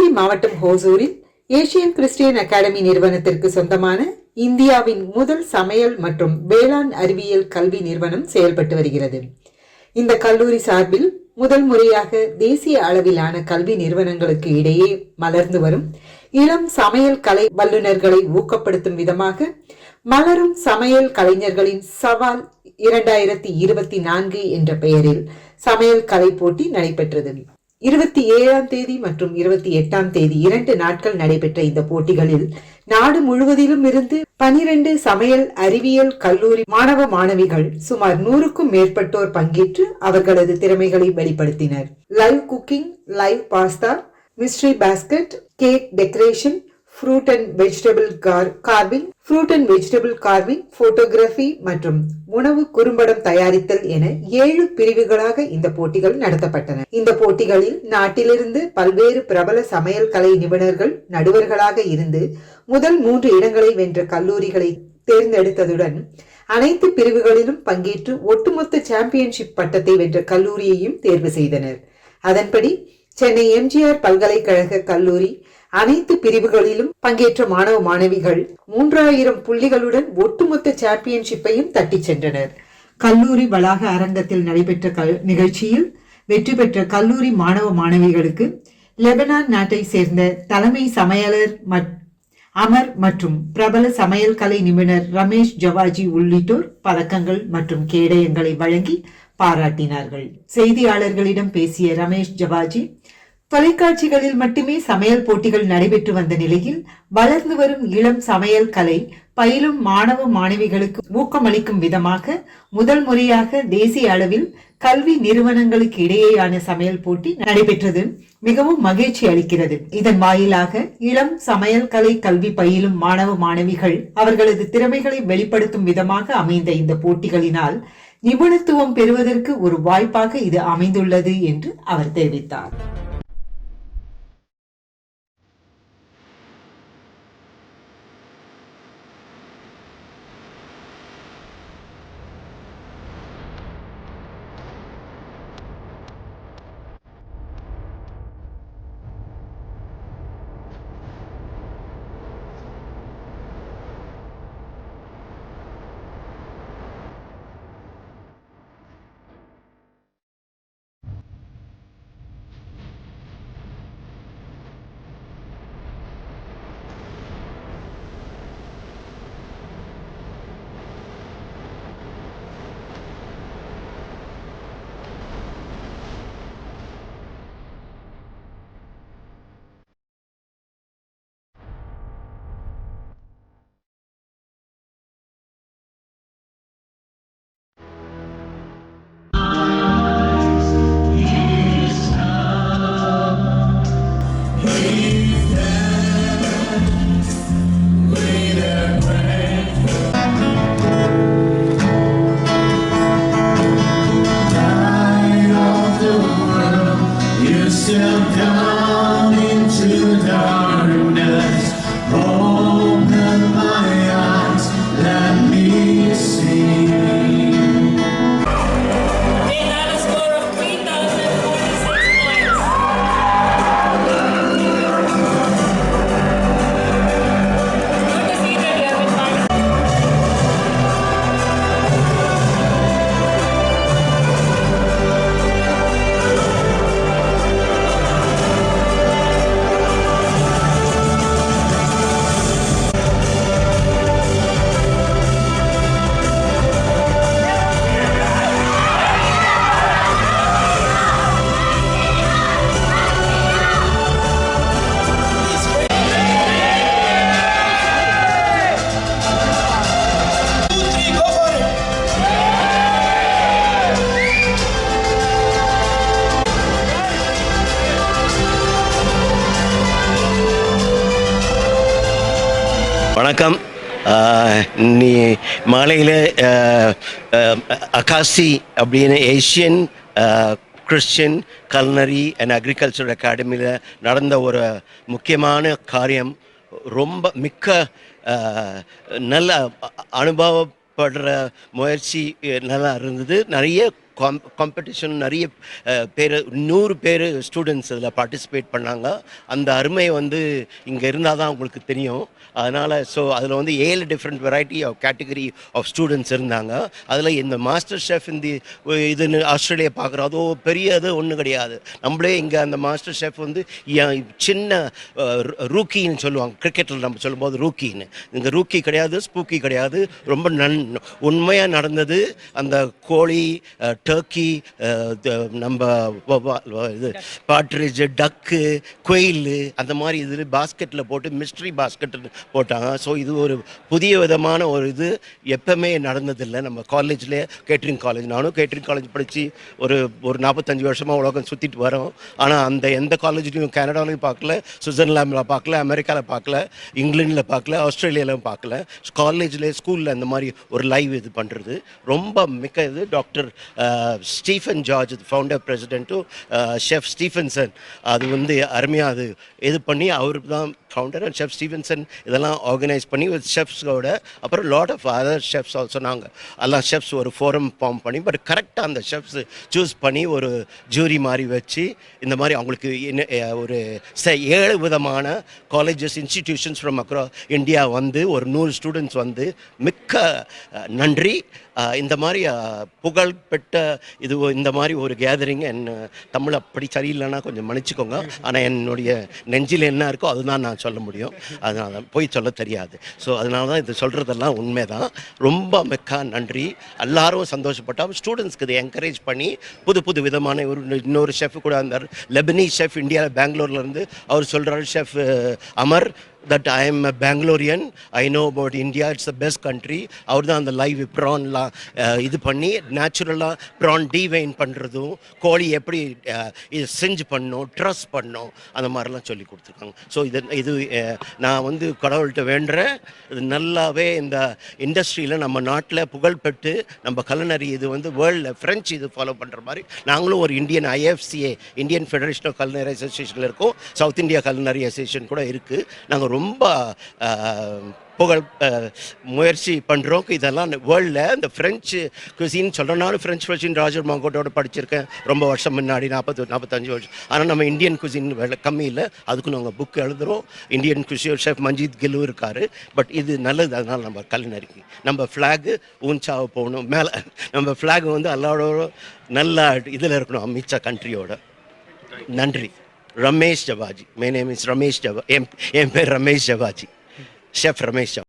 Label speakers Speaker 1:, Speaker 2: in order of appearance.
Speaker 1: நீலகிரி மாவட்டம் ஹோசூரில் Asian Christian academy நிறுவனத்திற்கு சொந்தமான இந்தியாவின் முதல் சமையல் மற்றும் வேளாண் அறிவியல் கல்வி நிறுவனம் செயல்பட்டு வருகிறது. இந்த கல்லூரி சார்பில் முதல் முறையாக தேசிய அளவிலான கல்வி நிறுவனங்களுக்கு இடையே மலர்ந்து வரும் இளம் சமையல் கலை வல்லுநர்களை ஊக்கப்படுத்தும் விதமாக மலரும் சமையல் கலைஞர்களின் சவால் இரண்டாயிரத்தி இருபத்தி நான்கு என்ற பெயரில் சமையல் கலை போட்டி நடைபெற்றது. இருபத்தி ஏழாம் தேதி மற்றும் இருபத்தி எட்டாம் தேதி இரண்டு நாட்கள் நடைபெற்ற இந்த போட்டிகளில் நாடு முழுவதிலும் இருந்து பனிரெண்டு சமையல் அறிவியல் கல்லூரி மாணவ மாணவிகள் சுமார் நூறுக்கும் மேற்பட்டோர் பங்கேற்று அவர்களது திறமைகளை வெளிப்படுத்தினர். Live cooking live pasta mystery basket cake decoration fruit and vegetable carving fruit and vegetable carving photography மற்றும் உணவு குறும்படம் தயாரித்தல் என ஏழு பிரிவுகளாக இந்த போட்டிகள் நடத்தப்பட்டன. இந்த போட்டிகளில் நாட்டிலிருந்து பல்வேறு பிரபல சமையல் கலை நிபுணர்கள் நடுவர்களாக இருந்து முதல் மூன்று இடங்களை வென்ற கல்லூரிகளை தேர்ந்தெடுத்ததுடன் அனைத்து பிரிவுகளிலும் பங்கேற்று ஒட்டுமொத்த சாம்பியன்ஷிப் பட்டத்தை வென்ற கல்லூரியையும் தேர்வு செய்தனர். அதன்படி சென்னை எம்ஜிஆர் பல்கலைக்கழக கல்லூரி அனைத்து பிரிவுகளிலும் பங்கேற்ற மாணவ மாணவிகள் மூன்றாயிரம் புள்ளிகளுடன் ஒட்டுமொத்த சாம்பியன்ஷிப்பையும் தட்டிச் சென்றனர். கல்லூரி வளாக அரங்கத்தில் நடைபெற்ற கல் நிகழ்ச்சியில் வெற்றி பெற்ற கல்லூரி மாணவ மாணவிகளுக்கு லெபனான் நாட்டை சேர்ந்த தலைமை சமையலர் அமர் மற்றும் பிரபல சமையல் கலை நிபுணர் ரமேஷ் ஜவாஜி உள்ளிட்டோர் பதக்கங்கள் மற்றும் கேடயங்களை வழங்கி பாராட்டினார்கள். செய்தியாளர்களிடம் பேசிய ரமேஷ் ஜவாஜி தொலைக்காட்சிகளில் மட்டுமே சமையல் போட்டிகள் நடைபெற்று வந்த நிலையில் வளர்ந்து வரும் இளம் சமையல் கலை பயிலும் மாணவ மாணவிகளுக்கு ஊக்கமளிக்கும் விதமாக முதல் முறையாக தேசிய அளவில் கல்வி நிறுவனங்களுக்கு இடையேயான சமையல் போட்டி நடைபெற்றது. மிகவும் மகிழ்ச்சி அளிக்கிறது. இதன் வாயிலாக இளம் சமையல் கலை கல்வி பயிலும் மாணவ மாணவிகள் அவர்களது திறமைகளை வெளிப்படுத்தும் விதமாக அமைந்த இந்த போட்டிகளினால் நிபுணத்துவம் பெறுவதற்கு ஒரு வாய்ப்பாக இது அமைந்துள்ளது என்று அவர் தெரிவித்தார்.
Speaker 2: வணக்கம். நீ மாலையில் அகாசி அப்படின்னு Asian Christian culinary and agriculture அகாடமியில் நடந்த ஒரு முக்கியமான காரியம். ரொம்ப மிக்க நல்ல அனுபவப்படுற முயற்சி நல்லா இருந்தது. நிறைய காம் காம்படிஷன் நிறைய பேர் நூறு பேர் ஸ்டூடெண்ட்ஸ் இதில் பார்ட்டிசிபேட் பண்ணாங்க. அந்த அருமை வந்து இங்கே இருந்தால் தான் உங்களுக்கு தெரியும். அதனால் ஸோ அதில் வந்து ஏழு different variety of category of students இருந்தாங்க. அதில் இந்த மாஸ்டர் ஷெஃப் இந்த இதுன்னு ஆஸ்திரேலியா பார்க்குறோம். அதோ பெரிய இது ஒன்றும் கிடையாது. நம்மளே இங்கே அந்த மாஸ்டர் ஷெஃப் வந்து ஏன் சின்ன ரூக்கின்னு சொல்லுவாங்க. கிரிக்கெட்டில் நம்ம சொல்லும்போது ரூக்கின்னு இங்கே ரூக்கி கிடையாது ஸ்பூக்கி கிடையாது. ரொம்ப நன் உண்மையாக நடந்தது. அந்த கோழி டர்க்கி நம்ம uh, இது பாட்ரிஜ் டக்கு குயில் அந்த மாதிரி இது பாஸ்கெட்டில் போட்டு மிஸ்ட்ரி பாஸ்கெட் போட்டாங்க. ஸோ இது ஒரு புதிய விதமான ஒரு இது. எப்பவுமே நடந்ததில்லை. நம்ம காலேஜ்லேயே கேட்ரிங் காலேஜ் நானும் கேட்ரிங் காலேஜ் படித்து ஒரு ஒரு நாற்பத்தஞ்சு வருஷமாக உலகம் சுற்றிட்டு வரோம். ஆனால் அந்த எந்த காலேஜ்லையும் கனடாலையும் பார்க்கல சுவிட்சர்லாந்தில் பார்க்கல அமெரிக்காவில் பார்க்கல இங்கிலாண்டில் பார்க்கல ஆஸ்திரேலியாவிலும் பார்க்கல. காலேஜில் ஸ்கூலில் அந்த மாதிரி ஒரு லைவ் இது பண்ணுறது ரொம்ப மிக்க இது. டாக்டர் ஸ்டீஃபன் ஜார்ஜ் ஃபவுண்டர் பிரசிடென்ட்டும் ஷெஃப் ஸ்டீஃபன்சன் அது வந்து அருமையாக அது இது பண்ணி அவர் தான் ஃபவுண்டர் அண்ட் ஷெஃப் ஸ்டீஃபன்சன் இதெல்லாம் ஆர்கனைஸ் பண்ணி ஒரு ஷெஃப்ஸோட அப்புறம் lot of other chefs also நாங்கள் எல்லாம் ஷெஃப்ஸ் ஒரு ஃபோரம் ஃபார்ம் பண்ணி பட் கரெக்டாக அந்த ஷெஃப்ஸ் சூஸ் பண்ணி ஒரு ஜூரி மாதிரி வச்சு இந்த மாதிரி அவங்களுக்கு என்ன ஒரு ச ஏழு விதமான colleges institutions from Agra India வந்து ஒரு நூறு ஸ்டூடெண்ட்ஸ் வந்து மிக்க நன்றி. இந்த மாதிரி புகழ்பெற்ற இது இந்த மாதிரி ஒரு கேதரிங் என் தமிழ் அப்படி சரியில்லைன்னா கொஞ்சம் மன்னிச்சுக்கோங்க. ஆனால் என்னுடைய நெஞ்சில் என்ன இருக்கோ அதுதான் நான் சொல்ல முடியும். அதனால தான் போய் சொல்ல தெரியாது. ஸோ அதனால தான் இது சொல்கிறதெல்லாம் உண்மை தான் ரொம்ப மிக்க நன்றி. எல்லாரும் சந்தோஷப்பட்டோம் ஸ்டூடெண்ட்ஸ்க்கு இதை என்கரேஜ் பண்ணி புது புது விதமான ஒரு இன்னொரு ஷெஃப் கூட இருந்தார். லெபனி ஷெஃப் இந்தியாவில் பெங்களூர்லேருந்து அவர் சொல்கிறார் chef Amar that I am Bangalorean I know about India it's the best country அவர் தான் அந்த லைவ் ப்ரான்லாம் இது பண்ணி நேச்சுரலாக ப்ரான் டீவைன் பண்ணுறதும் கோழி எப்படி இது செஞ்சு பண்ணும் ட்ரெஸ் பண்ணும் அந்த மாதிரிலாம் சொல்லி கொடுத்துருக்காங்க. ஸோ இது இது நான் வந்து கடவுள்கிட்ட வேண்டுறேன். இது நல்லாவே இந்த இண்டஸ்ட்ரியில் நம்ம நாட்டில் புகழ்பெற்று நம்ம கலனரி இது வந்து வேர்ல்டில் ஃப்ரெஞ்சு இது ஃபாலோ பண்ணுற மாதிரி நாங்களும் ஒரு Indian IFCA Indian federation of culinary அசோசியேஷனில் இருக்கோம். சவுத் இந்தியா கல்னரி அசோசியேஷன் கூட இருக்குது நாங்கள் ரொம்ப புகழ் முயற்சி பண்ணுறோம் இதெல்லாம் வேர்ல்டில் இந்த ஃப்ரெஞ்சு குசின் சொல்கிறனாலும் ஃப்ரெஞ்ச் குசின் ராஜர் மாங்கோட்டோட படிச்சிருக்கேன். ரொம்ப வருஷம் முன்னாடி நாற்பது நாற்பத்தஞ்சு வருஷம். ஆனால் நம்ம இந்தியன் குசின் வேலை கம்மி இல்லை. அதுக்கு நாங்கள் புக் எழுதுகிறோம் Indian cuisine chef Manjit Gill இருக்கார். பட் இது நல்லது. அதனால் நம்ம கலைஞருக்கு நம்ம ஃப்ளாகு ஊஞ்சாவை போகணும் மேலே நம்ம ஃப்ளாக் வந்து எல்லாரோட நல்ல இதில் இருக்கணும். அமித்ஷா கண்ட்ரியோட நன்றி. Ramesh ஜவாஜி my name is Ramesh ஜவா என் என் பேர் ரமேஷ் ஜவாஜி ஷெஃப் ரமேஷ் ஜவா